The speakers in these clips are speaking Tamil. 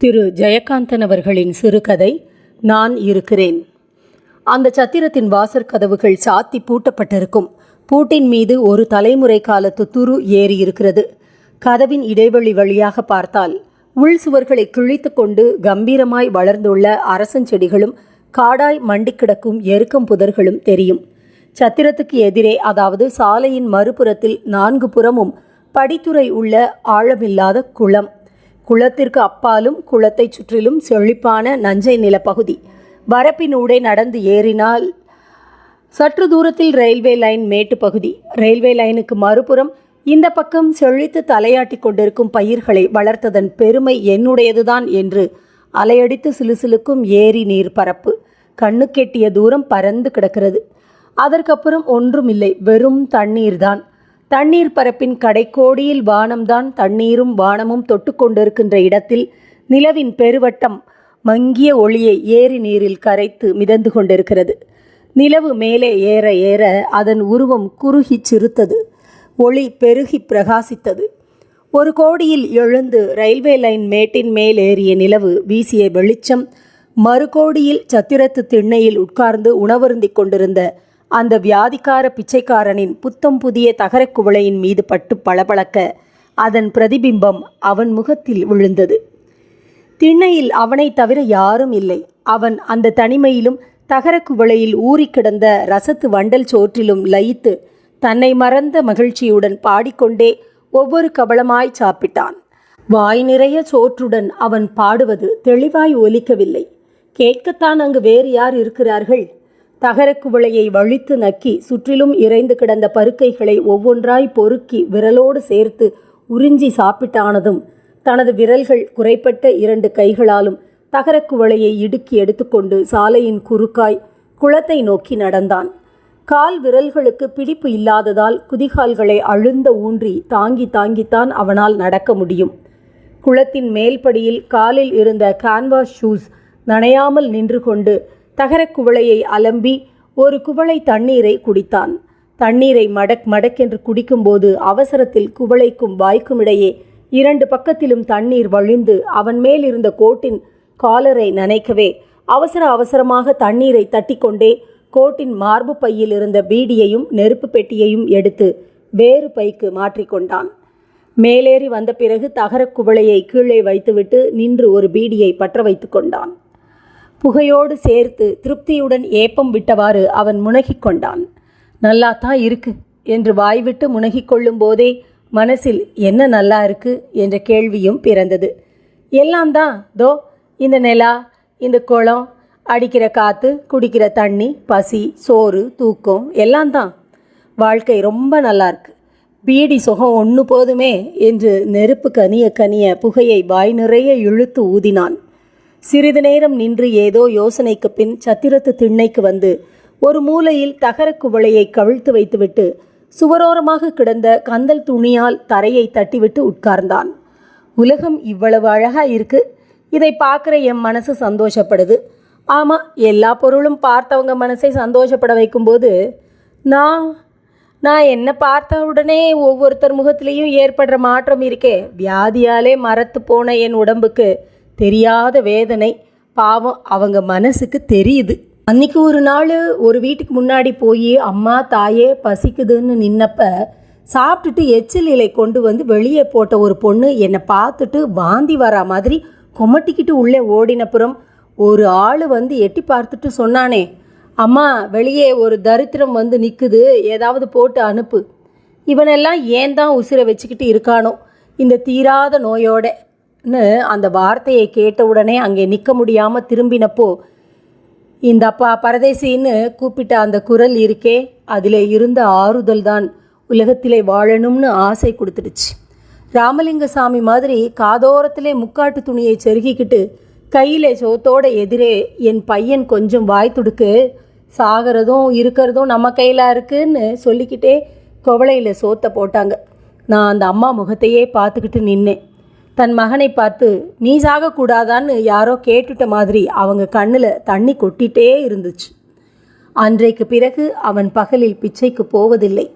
திரு ஜெயகாந்தன் அவர்களின் சிறுகதை நான் இருக்கிறேன் அந்த சத்திரத்தின் வாசற் கதவுகள் சாத்தி பூட்டப்பட்டிருக்கும். பூட்டின் மீது ஒரு தலைமுறை காலத்து துரு ஏறி இருக்கிறது கதவின் இடைவெளி வழியாக பார்த்தால் உள் சுவர்களை கிழித்து கொண்டு கம்பீரமாய் வளர்ந்துள்ள அரசஞ்செடிகளும் காடாய் மண்டி கிடக்கும் எருக்கம் புதர்களும் தெரியும். சத்திரத்துக்கு எதிரே அதாவது சாலையின் மறுபுறத்தில் நான்கு புறமும் படித்துறை உள்ள ஆழமில்லாத குளம். குளத்திற்கு அப்பாலும் குளத்தைச் சுற்றிலும் செழிப்பான நஞ்சை நிலப்பகுதி வரப்பின் ஊடே நடந்து ஏறினால் சற்று தூரத்தில் ரயில்வே லைன் மேட்டு பகுதி. ரயில்வே லைனுக்கு மறுபுறம் இந்த பக்கம் செழித்து தலையாட்டி கொண்டிருக்கும் பயிர்களை வளர்த்ததன் பெருமை என்னுடையதுதான் என்று அலையடித்து சிலுசிலுக்கும் ஏரி நீர் பரப்பு கண்ணுக்கெட்டிய தூரம் பறந்து கிடக்கிறது. அதற்கப்புறம் ஒன்றுமில்லை வெறும் தண்ணீர்தான். தண்ணீர் பரப்பின் கடைக்கோடியில் வானம்தான் தண்ணீரும் வானமும் தொட்டுக்கொண்டிருக்கின்ற இடத்தில் நிலவின் பெருவட்டம் மங்கிய ஒளியை ஏரி நீரில் கரைத்து மிதந்து கொண்டிருக்கிறது. நிலவு மேலே ஏற ஏற அதன் உருவம் குறுகிச் சிறுத்தது. ஒளி பெருகி பிரகாசித்தது. ஒரு கோடியில் எழுந்து ரயில்வே லைன் மேட்டின் மேல் ஏறிய நிலவு வீசிய வெளிச்சம் மறுகோடியில் சத்திரத்து திண்ணையில் உட்கார்ந்து உணவருந்திக் கொண்டிருந்த அந்த வியாதிக்கார பிச்சைக்காரனின் புத்தம் புதிய தகரக் குவளையின் மீது பட்டு பளபளக்க அதன் பிரதிபிம்பம் அவன் முகத்தில் விழுந்தது. திண்ணையில் அவனைத் தவிர யாரும் இல்லை. அவன் அந்த தனிமையிலும் தகரக் குவளையில் கிடந்த ரசத்து வண்டல் சோற்றிலும் லயித்து தன்னை மறந்த மகிழ்ச்சியுடன் பாடிக்கொண்டே ஒவ்வொரு கபளமாய் சாப்பிட்டான். வாய் நிறைய சோற்றுடன் அவன் பாடுவது தெளிவாய் ஒலிக்கவில்லை. கேட்கத்தான் அங்கு வேறு யார் இருக்கிறார்கள்? தகரக்குவளையை வழித்து நக்கி சுற்றிலும் இறைந்து கிடந்த பருக்கைகளை ஒவ்வொன்றாய் பொறுக்கி விரலோடு சேர்த்து உறிஞ்சி சாப்பிட்டானதும். தனது விரல்கள் குறைப்பட்ட இரண்டு கைகளாலும் தகரக்குவளையை இடுக்கி எடுத்துக்கொண்டு சாலையின் குறுக்காய் குளத்தை நோக்கி நடந்தான். கால் விரல்களுக்கு பிடிப்பு இல்லாததால் குதிகால்களை அழுந்த ஊன்றி தாங்கி தாங்கித்தான் அவனால் நடக்க முடியும். குளத்தின் மேல்படியில் காலில் இருந்த கான்வாஸ் ஷூஸ் நனையாமல் நின்று கொண்டு தகரக் குவளையை அலம்பி ஒரு குவளை தண்ணீரை குடித்தான். தண்ணீரை மடக் மடக்கென்று குடிக்கும்போது அவசரத்தில் குவளைக்கும் வாய்க்கும் இடையே இரண்டு பக்கத்திலும் தண்ணீர் வழிந்து அவன் மேல் இருந்த கோட்டின் காலரை நனைக்கவே அவசர அவசரமாக தண்ணீரை தட்டிக்கொண்டே கோட்டின் மார்பு பையில் இருந்த பீடியையும் நெருப்பு பெட்டியையும் எடுத்து வேறு பைக்கு மாற்றிக்கொண்டான் மேலேறி வந்த பிறகு தகரக் குவளையை கீழே வைத்துவிட்டு நின்று ஒரு பீடியை பற்ற வைத்து கொண்டான். புகையோடு சேர்த்து திருப்தியுடன் ஏப்பம் விட்டவாறு அவன் முனகிக் கொண்டான். நல்லாத்தான் இருக்கு என்று வாய்விட்டு முனகிக் கொள்ளும் போதே மனசில் என்ன நல்லா இருக்கு என்ற கேள்வியும் பிறந்தது. எல்லாம் தான் தோ இந்த நிலா இந்த குளம் அடிக்கிற காற்று குடிக்கிற தண்ணி பசி சோறு தூக்கம் எல்லாம் தான். வாழ்க்கை ரொம்ப நல்லா இருக்கு. பீடி சுகம் ஒன்று போதுமே என்று நெருப்பு கனிய கனிய புகையை வாய் நிறைய இழுத்து ஊதினான். சிறிது நேரம் நின்று ஏதோ யோசனைக்கு பின் சத்திரத்து திண்ணைக்கு வந்து ஒரு மூலையில் தகரக் குவளையை கவிழ்த்து வைத்துவிட்டு சுவரோரமாக கிடந்த கந்தல் துணியால் தரையை தட்டிவிட்டு உட்கார்ந்தான். உலகம் இவ்வளவு அழகா இருக்கு. இதை பார்க்குற என் மனசு சந்தோஷப்படுது. ஆமாம் எல்லா பொருளும் பார்த்தவங்க மனசை சந்தோஷப்பட வைக்கும்போது நான் நான் என்ன பார்த்த உடனே ஒவ்வொருத்தர் முகத்திலையும் ஏற்படுற மாற்றம் இருக்கே. வியாதியாலே மரத்து போன என் உடம்புக்கு தெரியாத வேதனை பாவம் அவங்க மனசுக்கு தெரியுது. அன்னைக்கு ஒரு நாள் ஒரு வீட்டுக்கு முன்னாடி போய் அம்மா தாயே பசிக்குதுன்னு நின்னப்ப சாப்பிட்டுட்டு எச்சில் இலை கொண்டு வந்து வெளியே போட்ட ஒரு பொண்ணு என்னை பார்த்துட்டு வாந்தி வரா மாதிரி கொமட்டிக்கிட்டு உள்ளே ஓடினப்புறம் ஒரு ஆள் வந்து எட்டி பார்த்துட்டு சொன்னானே அம்மா வெளியே ஒரு தரித்திரம் வந்து நிற்குது ஏதாவது போட்டு அனுப்பு. இவனெல்லாம் ஏன் தான் உசிரை வச்சுக்கிட்டு இருக்கானோ இந்த தீராத ன்னு அந்த வார்த்தையை கேட்ட உடனே அங்கே நிற்க முடியாமல் திரும்பினப்போ இந்த அப்பா பரதேசின்னு கூப்பிட்ட அந்த குரல் இருக்கே அதில் இருந்த ஆறுதல் தான் உலகத்திலே வாழணும்னு ஆசை கொடுத்துடுச்சு. ராமலிங்க சாமி மாதிரி காதோரத்திலே முக்காட்டு துணியை செருகிக்கிட்டு கையில் சோத்தோட எதிரே என் பையன் கொஞ்சம் வாய் துடுக்கு சாகிறதும் இருக்கிறதும் நம்ம கையில் இருக்குன்னு சொல்லிக்கிட்டே குவளையில் சோத்தை போட்டாங்க. நான் அந்த அம்மா முகத்தையே பார்த்துக்கிட்டு நின்னேன். தன் மகனை பார்த்து நீ சாகக்கூடாதான்னு யாரோ கேட்டுட்ட மாதிரி அவங்க கண்ணில் தண்ணி கொட்டிட்டே இருந்துச்சு. அன்றைக்கு பிறகு அவன் பகலில் பிச்சைக்கு போவதில்லை.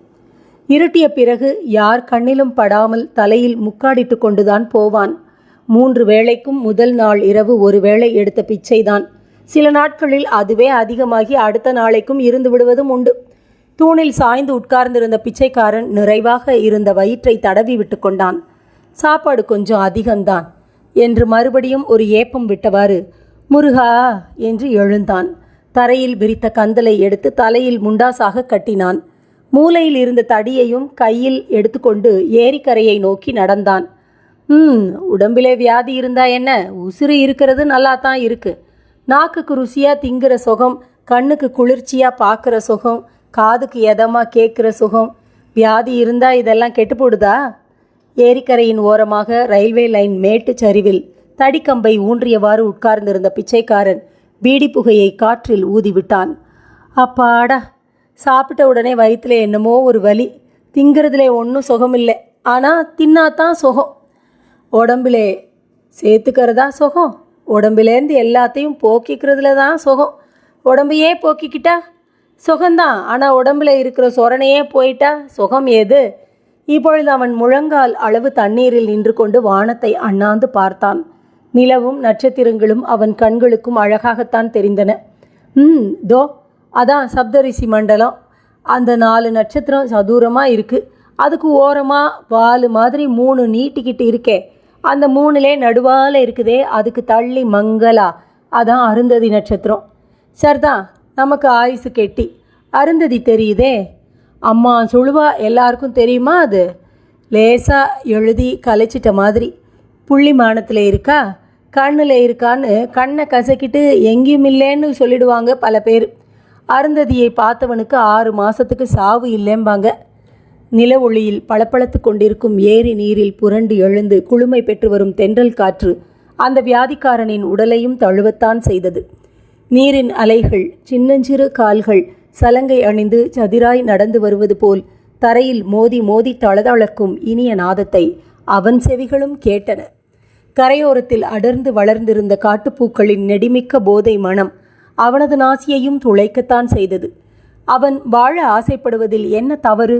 இருட்டிய பிறகு யார் கண்ணிலும் படாமல் தலையில் முக்காடிட்டு கொண்டுதான் போவான். மூன்று வேளைக்கும் முதல் நாள் இரவு ஒரு வேளை எடுத்த பிச்சைதான். சில நாட்களில் அதுவே அதிகமாகி அடுத்த நாளைக்கும் இருந்து விடுவதும் உண்டு. தூணில் சாய்ந்து உட்கார்ந்திருந்த பிச்சைக்காரன் நிறைவாக இருந்த வயிற்றை தடவி விட்டு கொண்டான். சாப்பாடு கொஞ்சம் அதிகம்தான் என்று மறுபடியும் ஒரு ஏப்பம் விட்டவாறு முருகா என்று எழுந்தான். தரையில் விரித்த கந்தலை எடுத்து தலையில் முண்டாசாக கட்டினான். மூலையில் இருந்த தடியையும் கையில் எடுத்துக்கொண்டு ஏரிக்கரையை நோக்கி நடந்தான். ம் உடம்பிலே வியாதி இருந்தா என்ன? உசுறு இருக்கிறது நல்லா தான் இருக்கு. நாக்குக்கு ருசியாக திங்குற சுகம் கண்ணுக்கு குளிர்ச்சியாக பார்க்குற சுகம் காதுக்கு எதமாக கேட்குற சுகம் வியாதி இருந்தால் இதெல்லாம் கெட்டு போடுதா? ஏரிக்கரையின் ஓரமாக ரயில்வே லைன் மேட்டு சரிவில் தடிக்கம்பை ஊன்றியவாறு உட்கார்ந்திருந்த பிச்சைக்காரன் பீடி புகையை காற்றில் ஊதிவிட்டான். அப்பாடா! சாப்பிட்ட உடனே வயிற்றுல என்னமோ ஒரு வலி. திங்கிறதுல ஒன்றும் சுகமில்லை. ஆனால் தின்னாதான் சுகம். உடம்பிலே சேர்த்துக்கிறதா சுகம்? உடம்பிலேருந்து எல்லாத்தையும் போக்கிக்கிறதுல தான் சுகம் உடம்பையே போக்கிக்கிட்டா? சுகந்தான் ஆனால் உடம்புல இருக்கிற சொரணையே போயிட்டா? சுகம் ஏது இப்பொழுது அவன் முழங்கால் அளவு தண்ணீரில் நின்று கொண்டு வானத்தை அண்ணாந்து பார்த்தான். நிலவும் நட்சத்திரங்களும் அவன் கண்களுக்கும் அழகாகத்தான் தெரிந்தன. ம் தோ அதான் சப்தரிசி மண்டலம். அந்த நாலு நட்சத்திரம் சதுரமாக இருக்குது அதுக்கு ஓரமாக வாலு மாதிரி மூணு நீட்டிக்கிட்டு இருக்கே. அந்த மூணுலே நடுவால் இருக்குதே அதுக்கு தள்ளி மங்களா. அதான் அருந்ததி நட்சத்திரம். சரிதான் நமக்கு ஆயுசு கெட்டி. அருந்ததி தெரியுதே. அம்மா சுழுவா எல்லாருக்கும் தெரியுமா அது? லேசாக எழுதி கலைச்சிட்ட மாதிரி. புள்ளி மானத்தில் இருக்கா? கண்ணில் இருக்கான்னு கண்ணை கசக்கிட்டு எங்கேயும் இல்லைன்னு சொல்லிடுவாங்க பல பேர். அருந்ததியை பார்த்தவனுக்கு ஆறு மாதத்துக்கு சாவு இல்லைம்பாங்க. நில ஒளியில் பளபளத்து கொண்டிருக்கும் ஏரி நீரில் புரண்டு எழுந்து குளுமை பெற்று வரும் தென்றல் காற்று அந்த வியாதிக்காரனின் உடலையும் தழுவத்தான் செய்தது. நீரின் அலைகள் சின்னஞ்சிறு கால்கள் சலங்கை அணிந்து சதிராய் நடந்து வருவது போல் தரையில் மோதி மோதி தளதளக்கும் இனிய நாதத்தை அவன் செவிகளும் கேட்டன. கரையோரத்தில் அடர்ந்து வளர்ந்திருந்த காட்டுப்பூக்களின் நெடிமிக்க போதை மனம் அவனது நாசியையும் துளைக்கத்தான் செய்தது. அவன் வாழ ஆசைப்படுவதில் என்ன தவறு?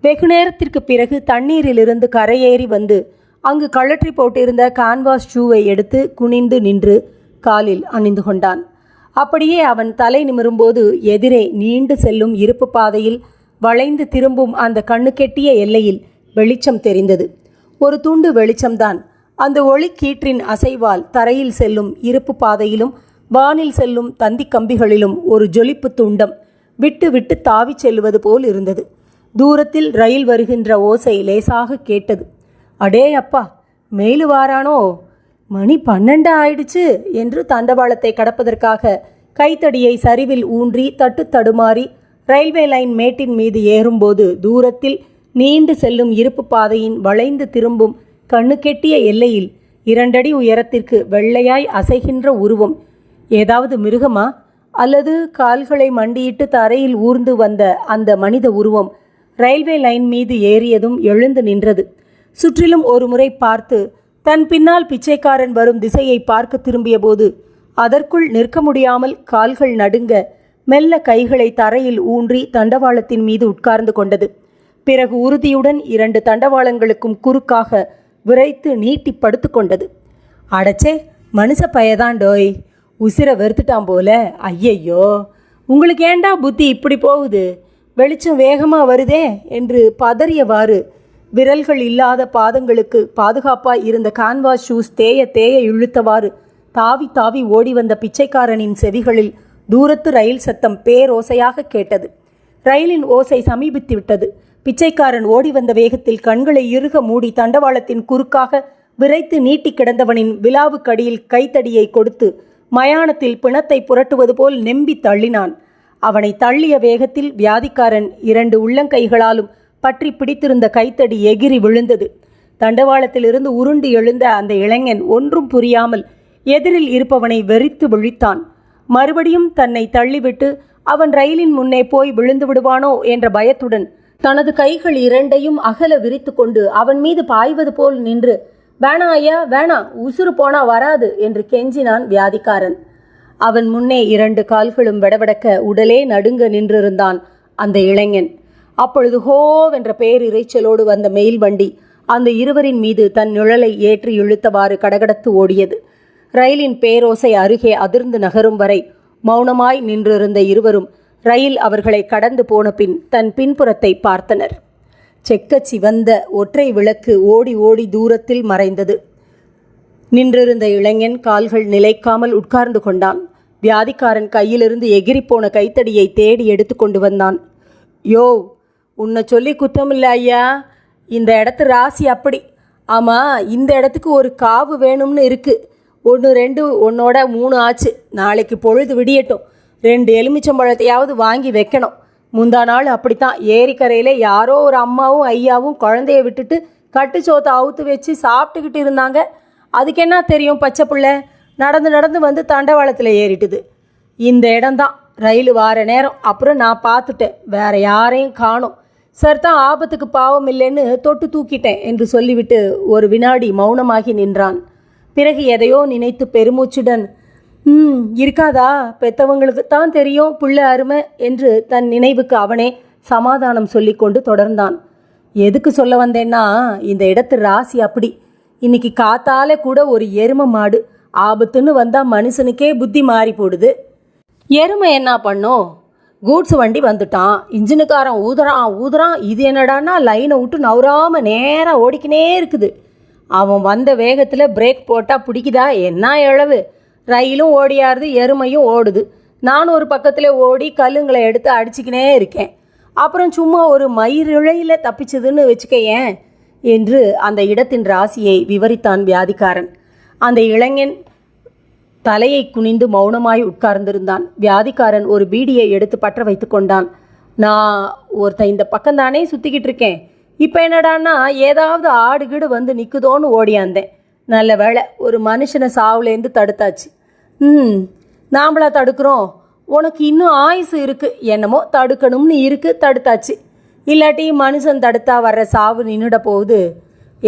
வெகு நேரத்திற்கு பிறகு தண்ணீரிலிருந்து கரையேறி வந்து அங்கு கழற்றி போட்டிருந்த கான்வாஸ் ஷூவை எடுத்து குனிந்து நின்று காலில் அணிந்து கொண்டான். அப்படியே அவன் தலை நிமிரும்போது எதிரே நீண்டு செல்லும் இருப்பு பாதையில் வளைந்து திரும்பும் அந்த கண்ணுக்கெட்டிய எல்லையில் வெளிச்சம் தெரிந்தது. ஒரு துண்டு வெளிச்சம்தான். அந்த ஒளி கீற்றின் அசைவால் தரையில் செல்லும் இருப்பு பாதையிலும் வானில் செல்லும் தந்தி கம்பிகளிலும் ஒரு ஜொலிப்பு துண்டம் விட்டு விட்டு தாவிச் செல்லுவது போல் இருந்தது. தூரத்தில் ரயில் வருகின்ற ஓசை லேசாக கேட்டது. அடே அப்பா மேலு வாரானோ? மணி பன்னெண்டு ஆயிடுச்சு என்று தண்டவாளத்தை கடப்பதற்காக கைத்தடியை சரிவில் ஊன்றி தட்டு தடுமாறி ரயில்வே லைன் மேட்டின் மீது ஏறும்போது தூரத்தில் நீண்டு செல்லும் இருப்பு பாதையின் வளைந்து திரும்பும் கண்ணுக்கெட்டிய எல்லையில் இரண்டடி உயரத்திற்கு வெள்ளையாய் அசைகின்ற உருவம் ஏதாவது மிருகமா? அல்லது கால்களை மண்டியிட்டு தரையில் ஊர்ந்து வந்த அந்த மனித உருவம் ரயில்வே லைன் மீது ஏறியதும் எழுந்து நின்றது. சுற்றிலும் ஒரு முறை பார்த்து தன் பின்னால் பிச்சைக்காரன் வரும் திசையை பார்க்க திரும்பியபோது அதற்குள் நிற்க முடியாமல் கால்கள் நடுங்க மெல்ல கைகளை தரையில் ஊன்றி தண்டவாளத்தின் மீது உட்கார்ந்து கொண்டது. பிறகு உறுதியுடன் இரண்டு தண்டவாளங்களுக்கும் குறுக்காக விரைத்து நீட்டி படுத்து கொண்டது. அடச்சே மனுஷ பயதான் டோய். உசிரை வெறுத்துட்டான் போல. ஐயையோ உங்களுக்கு ஏண்டா புத்தி இப்படி போகுது? வெளிச்சம் வேகமாக வருதே என்று பதறியவாறு விரல்கள் இல்லாத பாதங்களுக்கு பாதுகாப்பாய் இருந்த கான்வாஸ் ஷூஸ் தேய தேய இழுத்தவாறு தாவி தாவி ஓடி வந்த பிச்சைக்காரனின் செவிகளில் தூரத்து ரயில் சத்தம் பேரோசையாக கேட்டது. ரயிலின் ஓசை சமீபித்து விட்டது. பிச்சைக்காரன் ஓடி வந்த வேகத்தில் கண்களை இறுக மூடி தண்டவாளத்தின் குறுக்காக விரைத்து நீட்டி கிடந்தவனின் விழாவுக்கடியில் கைத்தடியை கொடுத்து மயானத்தில் பிணத்தை புரட்டுவது போல் நெம்பி தள்ளினான். அவனை தள்ளிய வேகத்தில் வியாதிக்காரன் இரண்டு உள்ளங்கைகளாலும் பற்றி பிடித்திருந்த கைத்தடி எகிரி விழுந்தது. தண்டவாளத்திலிருந்து உருண்டு எழுந்த அந்த இளைஞன் ஒன்றும் புரியாமல் எதிரில் இருப்பவனை வெறித்து விழித்தான். மறுபடியும் தன்னை தள்ளிவிட்டு அவன் ரயிலின் முன்னே போய் விழுந்து விடுவானோ? என்ற பயத்துடன் தனது கைகள் இரண்டையும் அகல விரித்து கொண்டு அவன் மீது பாய்வது போல் நின்று வேணா ஐயா வேணா உசுறு போனா வராது என்று கெஞ்சினான் வியாதிக்காரன். அவன் முன்னே இரண்டு கால்களும் வெடவெடக்க உடலே நடுங்க நின்றிருந்தான் அந்த இளைஞன். அப்பொழுது ஹோவென்ற இறைச்சலோடு வந்த மெயில் வண்டி அந்த இருவரின் மீது தன் நிழலை ஏற்றி இழுத்தவாறு கடகடத்து ஓடியது. ரயிலின் பேரோசை அருகே அதிர்ந்து நகரும் வரை மௌனமாய் நின்றிருந்த இருவரும் ரயில் அவர்களை கடந்து போன பின் தன் பின்புறத்தை பார்த்தனர். செக்கச் சிவந்த ஒற்றை விளக்கு ஓடி ஓடி தூரத்தில் மறைந்தது. நின்றிருந்த இளைஞன் கால்கள் நிலைக்காமல் உட்கார்ந்து கொண்டான். வியாதிக்காரன் கையிலிருந்து எகிரிப்போன கைத்தடியை தேடி எடுத்து கொண்டு வந்தான். யோ உன்னை சொல்லி குத்தமில்ல ஐயா. இந்த இடத்து ராசி அப்படி. ஆமாம் இந்த இடத்துக்கு ஒரு காவு வேணும்னு இருக்குது ஒன்று ரெண்டு உன்னோட மூணு ஆச்சு. நாளைக்கு பொழுது விடியட்டும். ரெண்டு எலுமிச்சம்பழத்தையாவது வாங்கி வைக்கணும். முந்தா நாள் அப்படித்தான். ஏரிக்கரையில் யாரோ ஒரு அம்மாவும் ஐயாவும் குழந்தைய விட்டுட்டு கட்டுச்சோத்தை அவுத்து வச்சு சாப்பிட்டுக்கிட்டு இருந்தாங்க. அதுக்கு என்ன தெரியும் பச்சை பிள்ளை? நடந்து நடந்து வந்து தண்டவாளத்தில் ஏறிட்டுது. இந்த இடம்தான். ரயில் வார நேரம். அப்புறம் நான் பார்த்துட்டேன். வேற யாரையும் காணோம். சார் தான் ஆபத்துக்கு பாவம் இல்லைன்னு தொட்டு தூக்கிட்டேன் என்று சொல்லிவிட்டு ஒரு வினாடி மௌனமாகி நின்றான். பிறகு எதையோ நினைத்து பெருமூச்சுடன் ம் இருக்காதா? பெத்தவங்களுக்கு தான் தெரியும் புள்ள அருமை என்று தன் நினைவுக்கு அவனே சமாதானம் சொல்லிக்கொண்டு தொடர்ந்தான். எதுக்கு சொல்ல வந்தேன்னா இந்த இடத்து ராசி அப்படி. இன்னைக்கு காத்தால கூட ஒரு எரும மாடு. ஆபத்துன்னு வந்தால் மனுஷனுக்கே புத்தி மாறி போடுது. எருமை என்ன பண்ணும்? கூட்ஸ் வண்டி வந்துட்டான். இன்ஜினுக்காரன் ஊதுறான் ஊதுறான். இது என்னடான்னா லைனை விட்டு நவுறாமல் நேராக ஓடிக்கினே இருக்குது. அவன் வந்த வேகத்தில் பிரேக் போட்டால் பிடிக்குதா? என்ன இழவு? ரயிலும் ஓடியாருது எருமையும் ஓடுது. நானும் ஒரு பக்கத்தில் ஓடி கல்லுங்களை எடுத்து அடிச்சுக்கினே இருக்கேன். அப்புறம் சும்மா ஒரு மயிரிழையில் தப்பிச்சதுன்னு வச்சுக்கையேன் என்று அந்த இடத்தின் ராசியை விவரித்தான் வியாதிக்காரன். அந்த இளைஞன் தலையை குனிந்து மௌனமாய் உட்கார்ந்திருந்தான். வியாதிக்காரன் ஒரு பீடியை எடுத்து பற்ற வைத்து கொண்டான். நான் ஒருத்தன் இந்த பக்கம்தானே சுற்றிக்கிட்டு இருக்கேன். இப்போ என்னடான்னா ஏதாவது ஆடு கீடு வந்து நிற்குதோன்னு ஓடியாந்தேன் நல்ல வேளை ஒரு மனுஷனை சாவுலேருந்து தடுத்தாச்சு. ம் நாம்பளா தடுக்கிறோம். உனக்கு இன்னும் ஆயுசு இருக்குது என்னமோ தடுக்கணும்னு இருக்குது தடுத்தாச்சு. இல்லாட்டி மனுஷன் தடுத்தா வர்ற சாவு நின்றுட போகுது.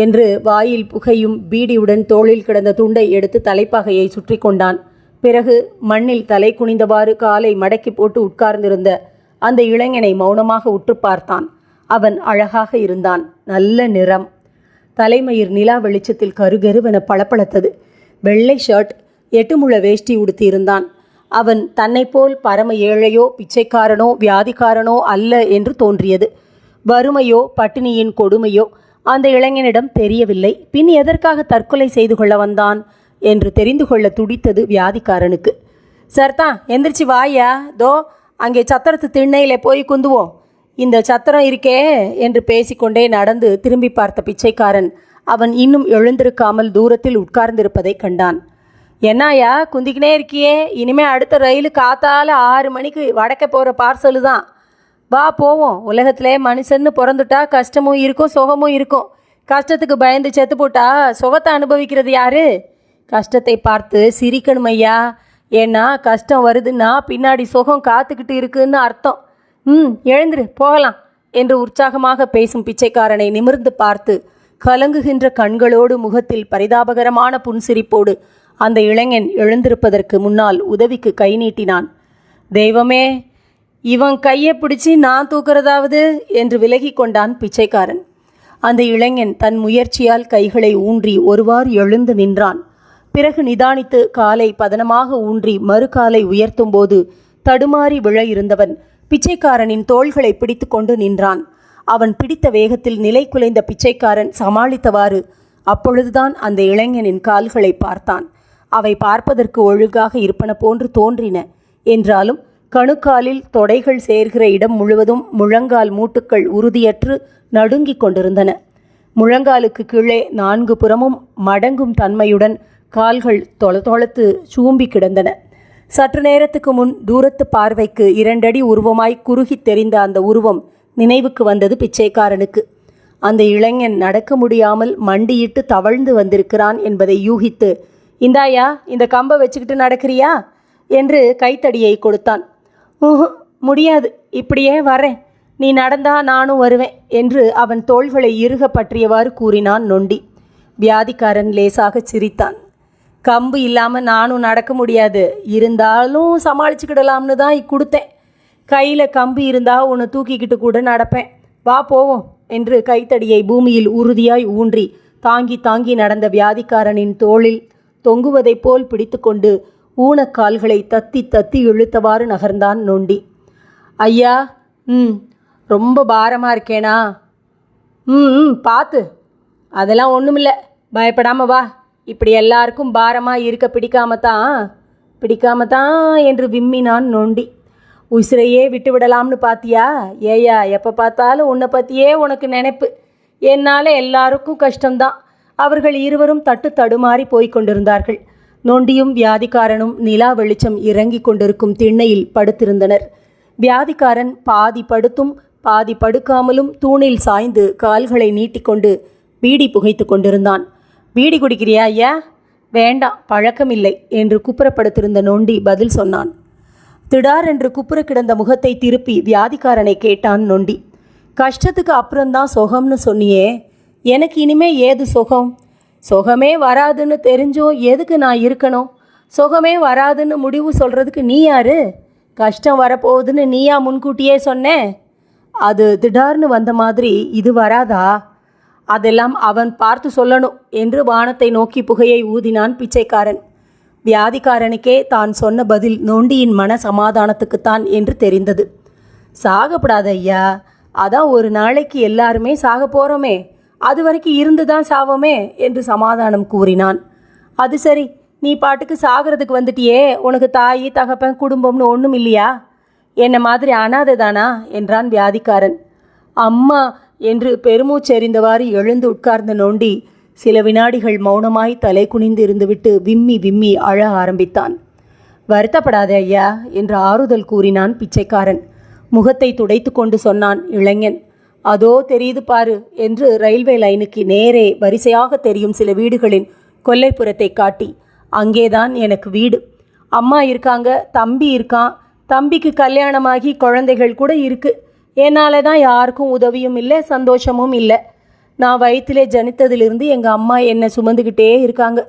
என்று வாயில் புகையும் பீடியுடன் தோளில் கிடந்த துண்டை எடுத்து தலைப்பாகையை சுற்றி கொண்டான். பிறகு மண்ணில் தலை குனிந்தவாறு காலை மடக்கி போட்டு உட்கார்ந்திருந்த அந்த இளைஞனை மௌனமாக உற்று பார்த்தான். அவன் அழகாக இருந்தான். நல்ல நிறம். தலைமயிர் நிலா வெளிச்சத்தில் கருகருவென பளபளத்தது. வெள்ளை ஷர்ட் எட்டு முழ வேஷ்டி உடுத்தியிருந்தான். அவன் தன்னைப்போல் பரம ஏழையோ பிச்சைக்காரனோ வியாதிக்காரனோ அல்ல என்று தோன்றியது. வறுமையோ பட்டினியின் கொடுமையோ அந்த இளைஞனிடம் தெரியவில்லை. பின் எதற்காக தற்கொலை செய்து கொள்ள வந்தான் என்று தெரிந்து கொள்ள துடித்தது வியாதிக்காரனுக்கு. சர்தான் எந்திரிச்சு வாயா தோ அங்கே சத்திரத்து திண்ணையில் போய் குந்துவோம். இந்த சத்திரம் இருக்கே என்று பேசிக்கொண்டே நடந்து திரும்பி பார்த்த பிச்சைக்காரன் அவன் இன்னும் எழுந்திருக்காமல் தூரத்தில் உட்கார்ந்திருப்பதை கண்டான். என்னாயா குந்திக்கினே இருக்கியே. இனிமே அடுத்த ரயில் காத்தால ஆறு மணிக்கு வடக்க போகிற பார்சலு தான் வா போவோம். உலகத்திலே மனுஷன்னு பிறந்துட்டா கஷ்டமும் இருக்கும் சுகமும் இருக்கும். கஷ்டத்துக்கு பயந்து செத்து போட்டா சுகத்தை அனுபவிக்கிறது யாரு? கஷ்டத்தை பார்த்து சிரிக்கணும் ஐயா. ஏன்னா கஷ்டம் வருதுன்னா பின்னாடி சுகம் காத்துக்கிட்டு இருக்குன்னு அர்த்தம். ம் எழுந்துரு போகலாம் என்று உற்சாகமாக பேசும் பிச்சைக்காரனை நிமிர்ந்து பார்த்து கலங்குகின்ற கண்களோடு முகத்தில் பரிதாபகரமான புன்சிரிப்போடு அந்த இளைஞன் எழுந்திருப்பதற்கு முன்னால் உதவிக்கு கை நீட்டினான். தெய்வமே இவன் கையை பிடிச்சி நான் தூக்குறதாவது? என்று விலகி கொண்டான் பிச்சைக்காரன். அந்த இளைஞன் தன் முயற்சியால் கைகளை ஊன்றி ஒருவாறு எழுந்து நின்றான். பிறகு நிதானித்து காலை பதனமாக ஊன்றி மறுகாலை உயர்த்தும்போது தடுமாறி விழ இருந்தவன் பிச்சைக்காரனின் தோள்களை பிடித்து கொண்டு நின்றான். அவன் பிடித்த வேகத்தில் நிலை குலைந்த பிச்சைக்காரன் சமாளித்தவாறு அப்பொழுதுதான் அந்த இளைஞனின் கால்களை பார்த்தான். அவை பார்ப்பதற்கு ஒழுங்காக இருப்பன போன்று தோன்றின. என்றாலும் கணுக்காலில் தொடைகள் சேர்கிற இடம் முழுவதும் முழங்கால் மூட்டுக்கள் உறுதியற்று நடுங்கிக் கொண்டிருந்தன. முழங்காலுக்கு கீழே நான்கு புறமும் மடங்கும் தன்மையுடன் கால்கள் தொள தொளத்து சூம்பி கிடந்தன. சற்று நேரத்துக்கு முன் தூரத்து பார்வைக்கு இரண்டடி உருவமாய் குறுகித் தெரிந்த அந்த உருவம் நினைவுக்கு வந்தது பிச்சைக்காரனுக்கு. அந்த இளைஞன் நடக்க முடியாமல் மண்டியிட்டு தவழ்ந்து வந்திருக்கிறான் என்பதை யூகித்து இந்தாயா இந்த கம்பை வச்சுக்கிட்டு நடக்கிறியா? என்று கைத்தடியை கொடுத்தான். ஓஹோ முடியாது. இப்படியே வரேன். நீ நடந்தா நானும் வருவேன் என்று அவன் தோள்களை இறுக பற்றியவாறு கூறினான் நொண்டி. வியாதிக்காரன் லேசாக சிரித்தான். கம்பு இல்லாமல் நானும் நடக்க முடியாது. இருந்தாலும் சமாளிச்சுக்கிடலாம்னு தான் கொடுத்தேன். கையில் கம்பு இருந்தால் உன்னை தூக்கிக்கிட்டு கூட நடப்பேன். வா போவோம் என்று கைத்தடியை பூமியில் உறுதியாய் ஊன்றி தாங்கி தாங்கி நடந்த வியாதிக்காரனின் தோளில் தொங்குவதைப் போல் பிடித்துக்கொண்டு ஊனக்கால்களை தத்தி தத்தி இழுத்தவாறு நகர்ந்தான் நொண்டி. ஐயா ம் ரொம்ப பாரமாக இருக்கேனா? ம் ம் பார்த்து அதெல்லாம் ஒன்றுமில்ல பயப்படாமல் வா. இப்படி எல்லாருக்கும் பாரமாக இருக்க பிடிக்காம தான் பிடிக்காம தான் என்று விம்மினான் நொண்டி. உசிரையே விட்டு விடலாம்னு பாத்தியா? ஏயா எப்போ பார்த்தாலும் உன்னை பற்றியே உனக்கு நினைப்பு. என்னால் எல்லாருக்கும் கஷ்டம்தான். அவர்கள் இருவரும் தட்டு தடுமாறி போய்க் கொண்டிருந்தார்கள். நொண்டியும் வியாதிக்காரனும் நிலா வெளிச்சம் இறங்கிக் கொண்டிருக்கும் திண்ணையில் படுத்திருந்தனர். வியாதிக்காரன் பாதி படுத்தும் பாதி படுக்காமலும் தூணில் சாய்ந்து கால்களை நீட்டிக்கொண்டு பீடி புகைத்து கொண்டிருந்தான். பீடி குடிக்கிறியா ஐயா? வேண்டாம் பழக்கமில்லை என்று குப்புறப்படுத்திருந்த நொண்டி பதில் சொன்னான். திடார் என்று குப்புற கிடந்த முகத்தை திருப்பி வியாதிக்காரனை கேட்டான் நொண்டி. கஷ்டத்துக்கு அப்புறம்தான் சுகம்னு சொன்னியே எனக்கு இனிமே ஏது சுகம்? சுகமே வராதுன்னு தெரிஞ்சும் எதுக்கு நான் இருக்கணும்? சுகமே வராதுன்னு முடிவு சொல்கிறதுக்கு நீ யார்? கஷ்டம் வரப்போகுதுன்னு நீயா முன்கூட்டியே சொன்னேன் அது திடார்னு வந்த மாதிரி இது வராதா? அதெல்லாம் அவன் பார்த்து சொல்லணும் என்று வானத்தை நோக்கி புகையை ஊதினான் பிச்சைக்காரன். வியாதிக்காரனுக்கே தான் சொன்ன பதில் நொண்டியின் மன சமாதானத்துக்குத்தான் என்று தெரிந்தது. சாகப்படாத ஐயா அதான் ஒரு நாளைக்கு எல்லாருமே சாக போகிறோமே அது வரைக்கும் இருந்து தான் சாவோமே என்று சமாதானம் கூறினான். அது சரி நீ பாட்டுக்கு சாகிறதுக்கு வந்துட்டியே உனக்கு தாய் தகப்பன் குடும்பம்னு ஒன்றும் இல்லையா? என்ன மாதிரி அனாதை தானா என்றான் வியாதிக்காரன். அம்மா என்று பெருமூச்செறிந்தவாறு எழுந்து உட்கார்ந்த நோண்டி சில வினாடிகள் மௌனமாய் தலை குனிந்து இருந்துவிட்டு விம்மி விம்மி அழ ஆரம்பித்தான். வருத்தப்படாதே ஐயா என்று ஆறுதல் கூறினான் பிச்சைக்காரன். முகத்தை துடைத்து கொண்டு சொன்னான் இளைஞன். அதோ தெரியுது பாரு என்று ரயில்வே லைனுக்கு நேரே வரிசையாக தெரியும் சில வீடுகளின் கொல்லைப்புறத்தை காட்டி. அங்கேதான் எனக்கு வீடு. அம்மா இருக்காங்க தம்பி இருக்கான். தம்பிக்கு கல்யாணமாகி குழந்தைகள் கூட இருக்கு. என்னால் தான் யாருக்கும் உதவியும் இல்லை சந்தோஷமும் இல்லை. நான் வயிற்றிலே ஜனித்ததிலிருந்து எங்கள் அம்மா என்னை சுமந்துக்கிட்டே இருக்காங்க.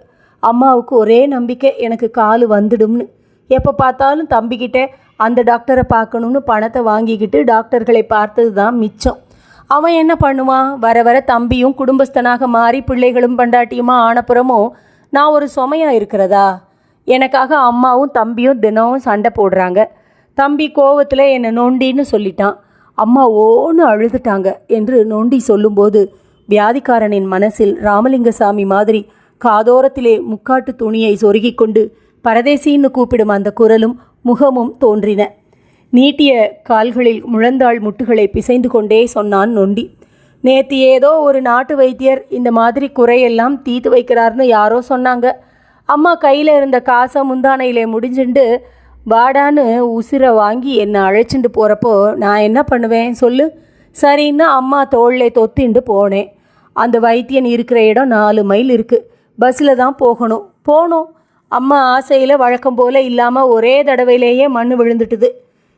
அம்மாவுக்கு ஒரே நம்பிக்கை எனக்கு கால் வந்துடும்னு. எப்போ பார்த்தாலும் தம்பிக்கிட்ட அந்த டாக்டரை பார்க்கணும்னு பணத்தை வாங்கிக்கிட்டு டாக்டர்களை பார்த்தது தான் மிச்சம். அவன் என்ன பண்ணுவான்? வர வர தம்பியும் குடும்பஸ்தனாக மாறி பிள்ளைகளும் பண்டாட்டியுமா ஆனப்புறமும் நான் ஒரு சுமையா இருக்கிறதா? எனக்காக அம்மாவும் தம்பியும் தினமும் சண்டை போடுறாங்க. தம்பி கோவத்தில் என்னை நொண்டின்னு சொல்லிட்டான். அம்மா ஓன்னு அழுதுட்டாங்க என்று நொண்டி சொல்லும்போது வியாதிக்காரனின் மனசில் ராமலிங்கசாமி மாதிரி காதோரத்திலே முக்காட்டு துணியை சொருகிக் கொண்டு பரதேசின்னு கூப்பிடும் அந்த குரலும் முகமும் தோன்றின. நீட்டிய கால்களில் முழந்தாள் முட்டுகளை பிசைந்து கொண்டே சொன்னான் நொண்டி. நேத்து ஏதோ ஒரு நாட்டு வைத்தியர் இந்த மாதிரி குறையெல்லாம் தீத்து வைக்கிறார்னு யாரோ சொன்னாங்க. அம்மா கையில் இருந்த காசை முந்தானையிலே முடிஞ்சுண்டு வாடான்னு உசிரை வாங்கி என்னை அழைச்சிட்டு போகிறப்போ நான் என்ன பண்ணுவேன் சொல்லு. சரின்னு அம்மா தோளில் தொத்திண்டு போனேன். அந்த வைத்தியன் இருக்கிற இடம் நாலு மைல் இருக்குது பஸ்ஸில் தான் போகணும். போனோம். அம்மா ஆசையில் வழக்கம் போல் இல்லாமல் ஒரே தடவையிலேயே மண் விழுந்துட்டுது.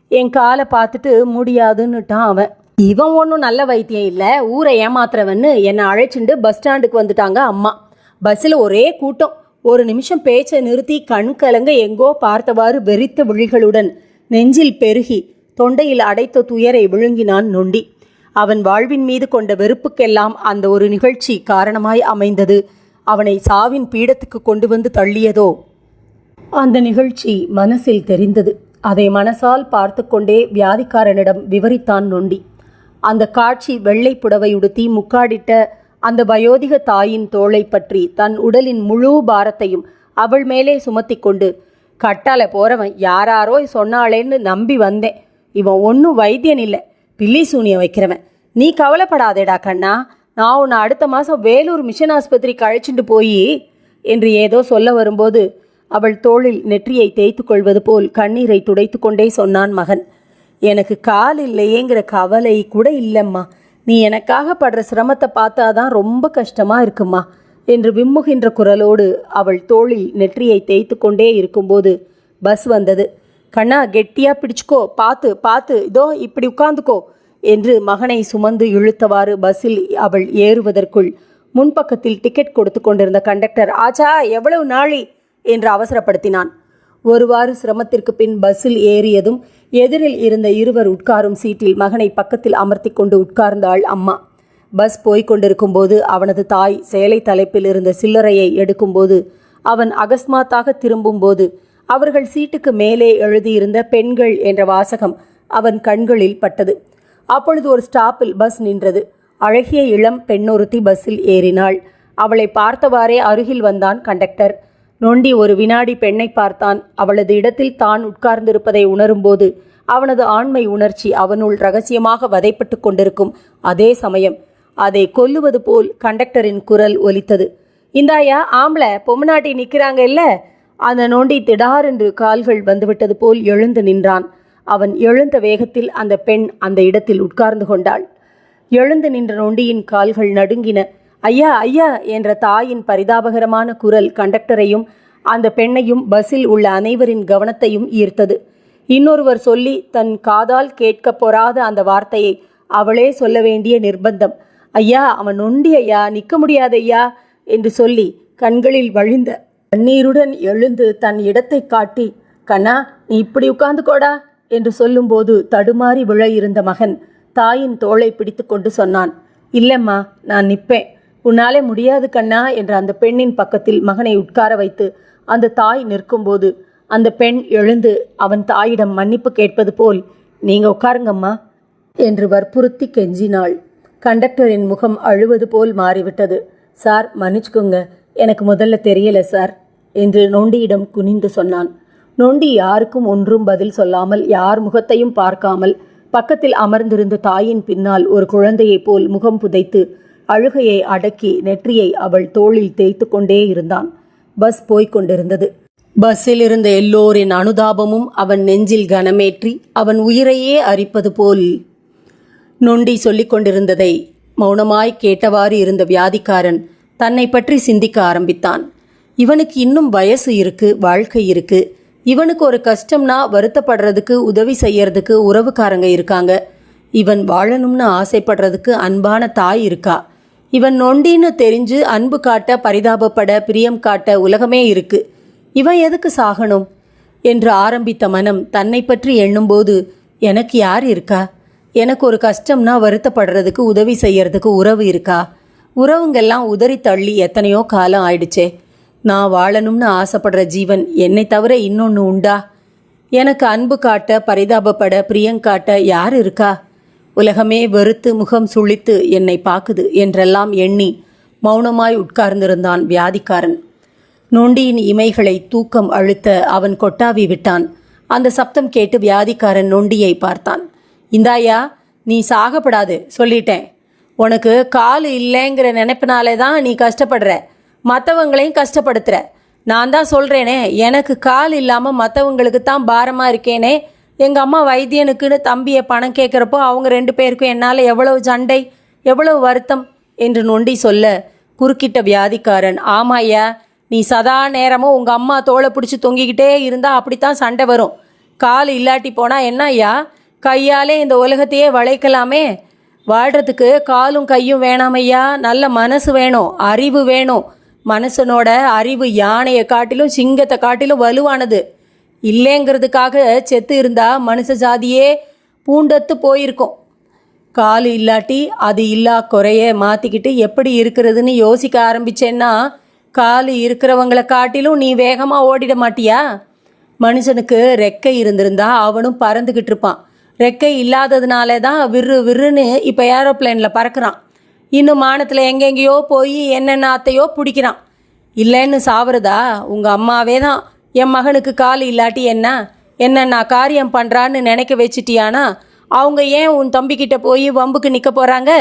என் காலை பார்த்துட்டு முடியாதுன்னுட்டான் அவன். இவன் ஒன்றும் நல்ல வைத்தியம் இல்லை. ஊரை ஏமாத்துறவன்னு என்னை அழைச்சிண்டு பஸ் ஸ்டாண்டுக்கு வந்துட்டாங்க அம்மா. பஸ்ஸில் ஒரே கூட்டம். ஒரு நிமிஷம் பேச்சை நிறுத்தி கண் கலங்க எங்கோ பார்த்தவாறு வெறித்த விழிகளுடன் நெஞ்சில் பெருகி தொண்டையில் அடைத்த துயரை விழுங்கினான் நொண்டி. அவன் வாழ்வின் மீது கொண்ட வெறுப்புக்கெல்லாம் அந்த ஒரு நிகழ்ச்சி காரணமாய் அமைந்தது. அவனை சாவின் பீடத்துக்கு கொண்டு வந்து தள்ளியதோ? அந்த நிகழ்ச்சி மனசில் தெரிந்தது. அதை மனசால் பார்த்து கொண்டே வியாதிக்காரனிடம் விவரித்தான் நொண்டி. அந்த காட்சி வெள்ளை புடவையுடுத்தி முக்காடிட்ட அந்த வயோதிக தாயின் தோளை பற்றி தன் உடலின் முழு பாரத்தையும் அவள் மேலே சுமத்தி கொண்டு கட்டால போறவன் யாராரோ சொன்னாளேன்னு நம்பி வந்தேன். இவன் ஒன்றும் வைத்தியன் இல்லை. பில்லி சூனியம் வைக்கிறவன். நீ கவலைப்படாதேடா கண்ணா. நான் உன்னை அடுத்த மாதம் வேலூர் மிஷன் ஆஸ்பத்திரிக்கு அழைச்சிட்டு போய் என்று ஏதோ சொல்ல வரும்போது அவள் தோளில் நெற்றியை தேய்த்து கொள்வது போல் கண்ணீரை துடைத்து கொண்டே சொன்னான் மகன். எனக்கு கால் இல்லையேங்கிற கவலை கூட இல்லைம்மா. நீ எனக்காக படுற சிரமத்தை பார்த்தாதான் ரொம்ப கஷ்டமா இருக்குமா? என்று விம்முகின்ற குரலோடு அவள் தோளில் நெற்றியை தேய்த்து கொண்டே இருக்கும்போது பஸ் வந்தது. கண்ணா கெட்டியா பிடிச்சுக்கோ. பார்த்து பார்த்து. இதோ இப்படி உட்காந்துக்கோ என்று மகனை சுமந்து இழுத்தவாறு பஸ்ஸில் அவள் ஏறுவதற்குள் முன்பக்கத்தில் டிக்கெட் கொடுத்து கொண்டிருந்த கண்டக்டர் ஆச்சா எவ்வளவு நாளி? என்று அவசரப்படுத்தினான். ஒருவாறு சிரமத்திற்கு பின் பஸ்ஸில் ஏறியதும் எதிரில் இருந்த இருவர் உட்காரும் சீட்டில் மகனை பக்கத்தில் அமர்த்தி கொண்டு உட்கார்ந்தாள் அம்மா. பஸ் போய்கொண்டிருக்கும் போது அவனது தாய் சேலை தலைப்பில் இருந்த சில்லறையை எடுக்கும்போது அவன் அகஸ்மாத்தாக திரும்பும்போது அவர்கள் சீட்டுக்கு மேலே எழுதியிருந்த பெண்கள் என்ற வாசகம் அவன் கண்களில் பட்டது. அப்பொழுது ஒரு ஸ்டாப்பில் பஸ் நின்றது. அழகிய இளம் பெண்ணொருத்தி பஸ்ஸில் ஏறினாள். அவளை பார்த்தவாறே அருகில் வந்தான் கண்டக்டர். நொண்டி ஒரு வினாடி பெண்ணை பார்த்தான். அவளது இடத்தில் தான் உட்கார்ந்திருப்பதை உணரும்போது அவனது ஆண்மை உணர்ச்சி அவனுள் ரகசியமாக வதைப்பட்டு கொண்டிருக்கும் அதே சமயம் அதை கொல்லுவது போல் கண்டக்டரின் குரல் ஒலித்தது. இந்தாயா ஆம்பளை பொம்மநாட்டி நிற்கிறாங்க இல்ல? அந்த திடார் என்று கால்கள் வந்துவிட்டது போல் எழுந்து நின்றான். அவன் எழுந்த வேகத்தில் அந்த பெண் அந்த இடத்தில் உட்கார்ந்து கொண்டாள். எழுந்து நின்ற நொண்டியின் கால்கள் நடுங்கின. ஐயா ஐயா என்ற தாயின் பரிதாபகரமான குரல் கண்டக்டரையும் அந்த பெண்ணையும் பஸ்ஸில் உள்ள அனைவரின் கவனத்தையும் ஈர்த்தது. இன்னொருவர் சொல்லி தன் காதால் கேட்கப் பொறாத அந்த வார்த்தையை அவளே சொல்ல வேண்டிய நிர்பந்தம். ஐயா அவன் நொண்டி ஐயா நிற்க முடியாதையா என்று சொல்லி கண்களில் வழிந்த கண்ணீருடன் எழுந்து தன் இடத்தை காட்டி கண்ணா நீ இப்படி உட்கார்ந்துக்கோடா என்று சொல்லும்போது தடுமாறி விழ இருந்த மகன் தாயின் தோளை பிடித்துக்கொண்டு சொன்னான். இல்லைம்மா நான் நிற்பேன் உன்னாலே முடியாது கண்ணா என்ற அந்த பெண்ணின் பக்கத்தில் மகனை உட்கார வைத்து அந்த தாய் நிற்கும்போது அந்த பெண் எழுந்து அவன் தாயிடம் மன்னிப்பு கேட்பது போல் நீங்க உட்காருங்கம்மா என்று வற்புறுத்தி கெஞ்சினாள். கண்டக்டரின் முகம் அழுவது போல் மாறிவிட்டது. சார் மன்னிச்சுக்கோங்க எனக்கு முதல்ல தெரியல சார் என்று நொண்டியிடம் குனிந்து சொன்னான். நொண்டி யாருக்கும் ஒன்றும் பதில் சொல்லாமல் யார் முகத்தையும் பார்க்காமல் பக்கத்தில் அமர்ந்திருந்த தாயின் பின்னால் ஒரு குழந்தையைப் போல் முகம் புதைத்து அழுகையை அடக்கி நெற்றியை அவள் தோளில் தேய்த்து கொண்டே இருந்தான். பஸ் போய்க் கொண்டிருந்தது. பஸ்ஸில் இருந்த எல்லோரின் அனுதாபமும் அவன் நெஞ்சில் கனமேற்றி அவன் உயிரையே அரிப்பது போல் நொண்டி சொல்லிக் கொண்டிருந்ததை மௌனமாய் கேட்டவாறு இருந்த வியாதிக்காரன் தன்னை பற்றி சிந்திக்க ஆரம்பித்தான். இவனுக்கு இன்னும் வயசு இருக்கு வாழ்க்கை இருக்கு. இவனுக்கு ஒரு கஷ்டம்னா வருத்தப்படுறதுக்கு உதவி செய்யறதுக்கு உறவுக்காரங்க இருக்காங்க. இவன் வாழணும்னு ஆசைப்படுறதுக்கு அன்பான தாய் இருக்கா. இவன் நொண்டின்னு தெரிஞ்சு அன்பு காட்ட பரிதாபப்பட பிரியம் காட்ட உலகமே இருக்கு. இவன் எதுக்கு சாகணும்? என்று ஆரம்பித்த மனம் தன்னை பற்றி எண்ணும்போது எனக்கு யார் இருக்கா? எனக்கு ஒரு கஷ்டம்னா வருத்தப்படுறதுக்கு உதவி செய்யறதுக்கு உறவு இருக்கா? உறவுங்கெல்லாம் உதறி தள்ளி எத்தனையோ காலம் ஆயிடுச்சே. நான் வாழணும்னு ஆசைப்படுற ஜீவன் என்னை தவிர இன்னொன்று உண்டா? எனக்கு அன்பு காட்ட பரிதாபப்பட பிரியங்காட்ட யார் இருக்கா? உலகமே வெறுத்து முகம் சுழித்து என்னை பார்க்குது என்றெல்லாம் எண்ணி மௌனமாய் உட்கார்ந்திருந்தான் வியாதிக்காரன். நொண்டியின் இமைகளை தூக்கம் அழுத்த அவன் கொட்டாவி விட்டான். அந்த சப்தம் கேட்டு வியாதிக்காரன் நொண்டியை பார்த்தான். இந்தாயா நீ சாகப்படாது சொல்லிட்டேன். உனக்கு கால் இல்லைங்கிற நினைப்பினாலே தான் நீ கஷ்டப்படுற. மற்றவங்களையும் கஷ்டப்படுத்துற. நான் தான் சொல்கிறேனே எனக்கு கால் இல்லாமல் மற்றவங்களுக்கு தான் பாரமாக இருக்கேனே எங்கள் அம்மா வைத்தியனுக்குன்னு தம்பியை பணம் கேட்குறப்போ அவங்க ரெண்டு பேருக்கும் என்னால் எவ்வளவு சண்டை எவ்வளவு வருத்தம் என்று நொண்டி சொல்ல குறுக்கிட்ட வியாதிக்காரன் ஆமாய்யா நீ சதா நேரமும் உங்கள் அம்மா தோலை பிடிச்சி தொங்கிக்கிட்டே இருந்தால் அப்படித்தான் சண்டை வரும். கால் இல்லாட்டி போனால் என்ன ஐயா கையாலே இந்த உலகத்தையே வளைக்கலாமே. வாழ்கிறதுக்கு காலும் கையும் வேணாமையா? நல்ல மனசு வேணும் அறிவு வேணும். மனுஷனோட அறிவு யானையை காட்டிலும் சிங்கத்தை காட்டிலும் வலுவானது. இல்லைங்கிறதுக்காக செத்து இருந்தா மனுஷ ஜாதியே பூண்டத்து போயிருக்கும். கால் இல்லாட்டி அது இல்லா குறைய மாற்றிக்கிட்டு எப்படி இருக்கிறதுன்னு யோசிக்க ஆரம்பிச்சேன்னா கால் இருக்கிறவங்களை காட்டிலும் நீ வேகமாக ஓடிட மாட்டியா? மனுஷனுக்கு ரெக்கை இருந்திருந்தா அவனும் பறந்துக்கிட்டு இருப்பான். ரெக்கை இல்லாததுனால தான் விறு விறுன்னு இப்போ ஏரோப்ளேனில் பறக்கிறான். இன்னும் மானத்தில் எங்கெங்கேயோ போய் என்னென்ன அத்தையோ பிடிக்கிறான். இல்லைன்னு சாவறதா உங்கள் அம்மாவே தான் என் மகனுக்கு கால் இல்லாட்டி என்ன? என்னென்ன காரியம் பண்ணுறான்னு நினைக்க வச்சிட்டியானா? அவங்க ஏன் உன் தம்பிக்கிட்ட போய் வம்புக்கு நிற்க போகிறாங்க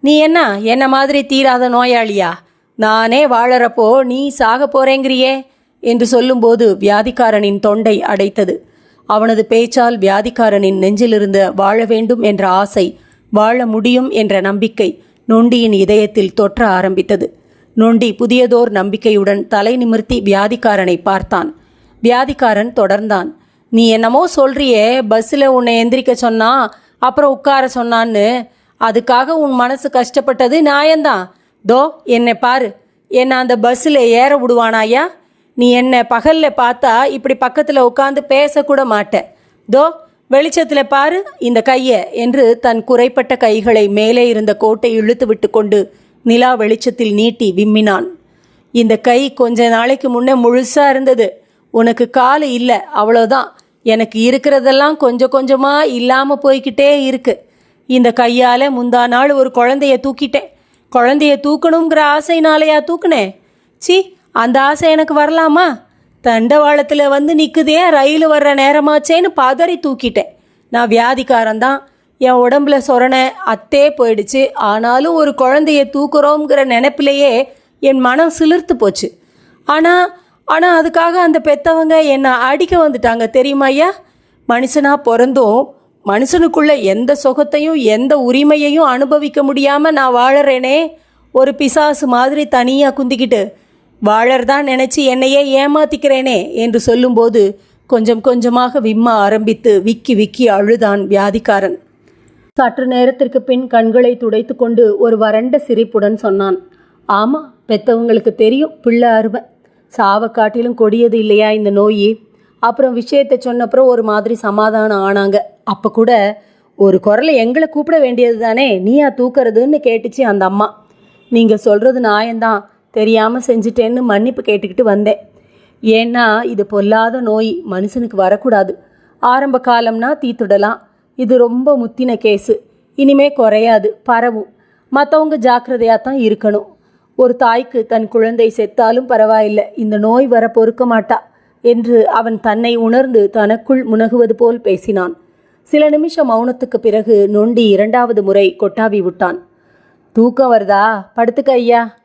நீ என்ன? என்ன மாதிரி தீராத நோயாளியா? நானே வாழறப்போ நீ சாக போறேங்கிறியே? என்று சொல்லும்போது வியாதிக்காரனின் தொண்டை அடைத்தது. அவனது பேச்சால் வியாதிக்காரனின் நெஞ்சிலிருந்த வாழ வேண்டும் என்ற ஆசை வாழ முடியும் என்ற நம்பிக்கை நொண்டியின் இதயத்தில் தொற்ற ஆரம்பித்தது. நொண்டி புதியதோர் நம்பிக்கையுடன் தலை நிமிர்த்தி வியாதிக்காரனை பார்த்தான். வியாதிக்காரன் தொடர்ந்தான். நீ என்னமோ சொல்றியே பஸ்ஸில் உன்னை எந்திரிக்க சொன்னா அப்புறம் உட்கார சொன்னான்னு. அதுக்காக உன் மனசு கஷ்டப்பட்டது நியாயம்தான். தோ என்னை பாரு. என்னை அந்த பஸ்ஸில் ஏற விடுவானாயா நீ என்னை பகலில் பார்த்தா இப்படி பக்கத்தில் உட்காந்து பேசக்கூட மாட்ட. தோ வெளிச்சத்தில் பாரு இந்த கையை என்று தன் குறைப்பட்ட கைகளை மேலே இருந்த கோட்டை இழுத்து விட்டு கொண்டு நிலா வெளிச்சத்தில் நீட்டி விம்மினான். இந்த கை கொஞ்ச நாளைக்கு முன்னே முழுசாக இருந்தது. உனக்கு கால் இல்லை அவ்வளோதான். எனக்கு இருக்கிறதெல்லாம் கொஞ்சம் கொஞ்சமாக இல்லாமல் போய்கிட்டே இருக்கு. இந்த கையால் முந்தா நாள் ஒரு குழந்தைய தூக்கிட்டேன். குழந்தைய தூக்கணுங்கிற ஆசைனாலையா தூக்குனேன் சி அந்த ஆசை எனக்கு வரலாமா? தண்டவாளத்தில் வந்து நிற்குதே ரயில் வர்ற நேரமாச்சேன்னு பதறி தூக்கிட்டேன். நான் வியாதிக்காரன் தான் என் உடம்புல சொரண அத்தே போயிடுச்சு. ஆனாலும் ஒரு குழந்தைய தூக்குறோங்கிற நினைப்பிலேயே என் மனம் சிலிர்த்து போச்சு. ஆனால் ஆனால் அதுக்காக அந்த பெத்தவங்க என்னை அடிக்க வந்துட்டாங்க தெரியுமா ஐயா? மனுஷனாக பிறந்தும் மனுஷனுக்குள்ள எந்த சுகத்தையும் எந்த உரிமையையும் அனுபவிக்க முடியாமல் நான் வாழறேனே. ஒரு பிசாசு மாதிரி தனியாக குந்திக்கிட்டு வாழறதான் நினச்சி என்னையே ஏமாத்திக்கிறேனே என்று சொல்லும்போது கொஞ்சம் கொஞ்சமாக விம்ம ஆரம்பித்து விக்கி விக்கி அழுதான் வியாதிக்காரன். சற்று நேரத்திற்கு பின் கண்களை துடைத்து கொண்டு ஒரு வறண்ட சிரிப்புடன் சொன்னான். ஆமாம் பெத்தவங்களுக்கு தெரியும் பிள்ளை அருமை சாவை காட்டிலும் கொடியது இல்லையா இந்த நோய்? அப்புறம் விஷயத்தை சொன்னப்புறம் ஒரு மாதிரி சமாதானம் ஆனாங்க. அப்போ கூட ஒரு குரலை எங்களை கூப்பிட வேண்டியது தானே? நீயா தூக்குறதுன்னு கேட்டுச்சு அந்த அம்மா. நீங்கள் சொல்கிறது நியாயம்தான். தெரியாமல் செஞ்சிட்டேன்னு மன்னிப்பு கேட்டுக்கிட்டு வந்தேன். ஏன்னா இது பொல்லாத நோய். மனுஷனுக்கு வரக்கூடாது. ஆரம்ப காலம்னா தீத்துடலாம் இது ரொம்ப முத்தின கேஸு இனிமே குறையாது பரவும் மற்றவங்க ஜாக்கிரதையாக தான் இருக்கணும். ஒரு தாய்க்கு தன் குழந்தை செத்தாலும் பரவாயில்லை இந்த நோய் வர பொறுக்க மாட்டா என்று அவன் தன்னை உணர்ந்து தனக்குள் முனகுவது போல் பேசினான். சில நிமிஷம் மௌனத்துக்கு பிறகு நொண்டி இரண்டாவது முறை கொட்டாவி விட்டான். தூக்கம் வருதா? படுத்துக்க ஐயா.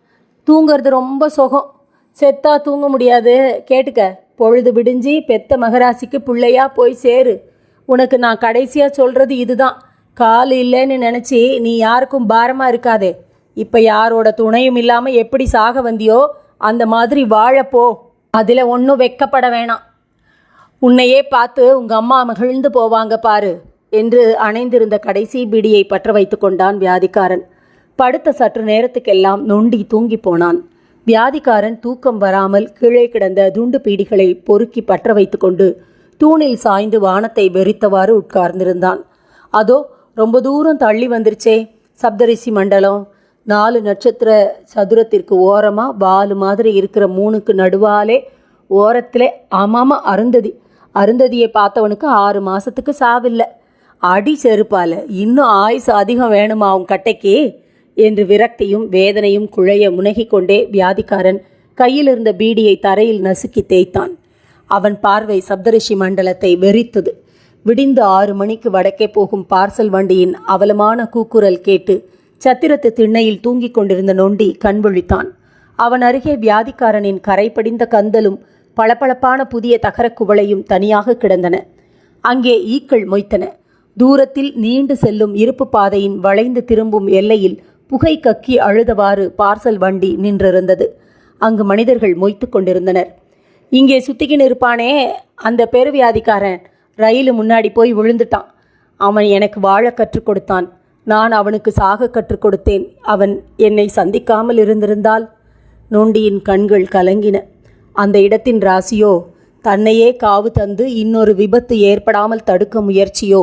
தூங்கிறது ரொம்ப சுகம். செத்தா தூங்க முடியாது. கேட்டுக்க. பொழுது விடிஞ்சி பெத்த மகராசிக்கு பிள்ளையா போய் சேரு. உனக்கு நான் கடைசியாக சொல்கிறது இதுதான். கால் இல்லைன்னு நினச்சி நீ யாருக்கும் பாரமாக இருக்காதே. இப்போ யாரோட துணையும் இல்லாமல் எப்படி சாக வந்தியோ அந்த மாதிரி வாழப்போ அதில் ஒன்றும் வெக்கப்பட வேணாம். உன்னையே பார்த்து உங்கள் அம்மா மகிழ்ந்து போவாங்க பாரு என்று அணைந்திருந்த கடைசி பிடியை பற்ற வைத்து கொண்டான் வியாதிக்காரன். படுத்த சற்று நேரத்துக்கெல்லாம் நொண்டி தூங்கி போனான். வியாதிக்காரன் தூக்கம் வராமல் கீழே கிடந்த துண்டு பீடிகளை பொறுக்கி பற்ற வைத்து கொண்டு தூணில் சாய்ந்து வானத்தை வெறித்தவாறு உட்கார்ந்திருந்தான். அதோ ரொம்ப தூரம் தள்ளி வந்துருச்சே சப்தரிசி மண்டலம். நாலு நட்சத்திர சதுரத்திற்கு ஓரமாக வாலு மாதிரி இருக்கிற மூணுக்கு நடுவாலே ஓரத்திலே ஆமாமா அருந்ததி. அருந்ததியை பார்த்தவனுக்கு ஆறு மாதத்துக்கு சாவில்லை. அடி செருப்பால் இன்னும் ஆயுசு அதிகம் வேணுமா அவன் கட்டைக்கு? என்று விரக்தியும் வேதனையும் குழைய முனகிக்கொண்டே வியாதிக்காரன் கையில் இருந்த பீடியை தரையில் நசுக்கி தேய்த்தான். அவன் பார்வை சப்தரிஷி மண்டலத்தை வெறித்தது. விடிந்து ஆறு மணிக்கு வடக்கே போகும் பார்சல் வண்டியின் அவலமான கூக்குரல் கேட்டு சத்திரத்து திண்ணையில் தூங்கிக் கொண்டிருந்த நொண்டி கண் விழித்தான். அவன் அருகே வியாதிக்காரனின் கரைபடிந்த கந்தலும் பளபளப்பான புதிய தகரக் குவளையும் தனியாக கிடந்தன. அங்கே ஈக்கள் மொய்த்தன. தூரத்தில் நீண்டு செல்லும் இருப்பு பாதையின் வளைந்து திரும்பும் எல்லையில் புகை கக்கி அழுதவாறு பார்சல் வண்டி நின்றிருந்தது. அங்கு மனிதர்கள் மொய்த்து கொண்டிருந்தனர். இங்கே சுற்றிக்கின்னு இருப்பானே அந்த பெருவியாதிக்காரன் ரயிலு முன்னாடி போய் விழுந்துட்டான். அவன் எனக்கு வாழ கற்றுக் கொடுத்தான். நான் அவனுக்கு சாக கற்றுக் கொடுத்தேன். அவன் என்னை சந்திக்காமல் இருந்திருந்தால் நொண்டியின் கண்கள் கலங்கின. அந்த இடத்தின் ராசியோ தன்னையே காவு தந்து இன்னொரு விபத்து ஏற்படாமல் தடுக்க முயற்சியோ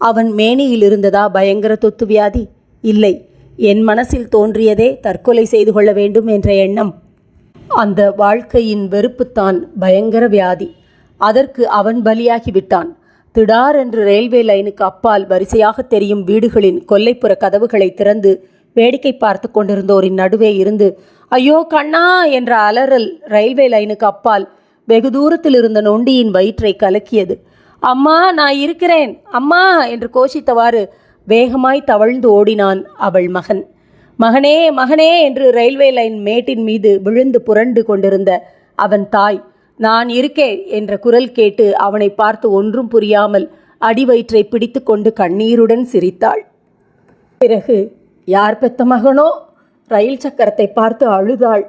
அவன் மேனியில் இருந்ததா பயங்கர தொத்து வியாதி? இல்லை. என் மனசில் தோன்றியதே தற்கொலை செய்து கொள்ள வேண்டும் என்ற எண்ணம். அந்த வாழ்க்கையின் வெறுப்புத்தான் பயங்கர வியாதி. அதற்கு அவன் பலியாகி விட்டான் திடார் என்று ரயில்வே லைனுக்கு அப்பால் வரிசையாக தெரியும் வீடுகளின் கொல்லைப்புற கதவுகளை திறந்து வேடிக்கை பார்த்து கொண்டிருந்தோரின் நடுவே இருந்து ஐயோ கண்ணா! என்ற அலறல் ரயில்வே லைனுக்கு அப்பால் வெகு தூரத்தில் இருந்த நொண்டியின் வயிற்றை கலக்கியது. அம்மா நான் இருக்கிறேன். அம்மா! என்று கோஷித்தவாறு வேகமாய் தவழ்ந்து ஓடினான் அவள் மகன். மகனே மகனே என்று ரயில்வே லைன் மேட்டின் மீது விழுந்து புரண்டு கொண்டிருந்த அவன் தாய் நான் இருக்கேன் என்ற குரல் கேட்டு அவனை பார்த்து ஒன்றும் புரியாமல் அடிவயிற்றை பிடித்துக்கொண்டு கண்ணீருடன் சிரித்தாள். பிறகு யார் பெத்த மகனோ? ரயில் சக்கரத்தை பார்த்து அழுதாள்.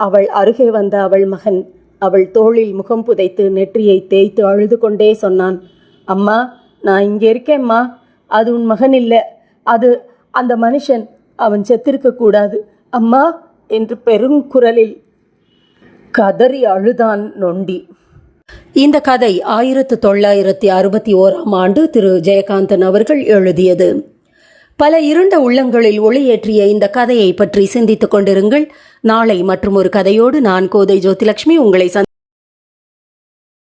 அவள் அருகே வந்த அவள் மகன் அவள் தோளில் முகம் புதைத்து நெற்றியை தேய்த்து அழுது கொண்டே சொன்னான் அம்மா நான் இங்கே இருக்கேம்மா. அது உன் மகன் இல்லை. அது அந்த மனுஷன் அவன் செத்திருக்கக்கூடாது. அம்மா என்று பெருங்குரலில் கதறி அழுதான் நொண்டி. இந்த கதை ஆயிரத்து தொள்ளாயிரத்தி அறுபத்தி ஓராம் ஆண்டு திரு. ஜெயகாந்தன் அவர்கள் எழுதியது. பல இருண்ட உள்ளங்களில் ஒளியேற்றிய இந்த கதையை பற்றி சிந்தித்துக் கொண்டிருங்கள். நாளை மற்றும் ஒரு கதையோடு நான் கோதை ஜோதிலட்சுமி உங்களை சந்தி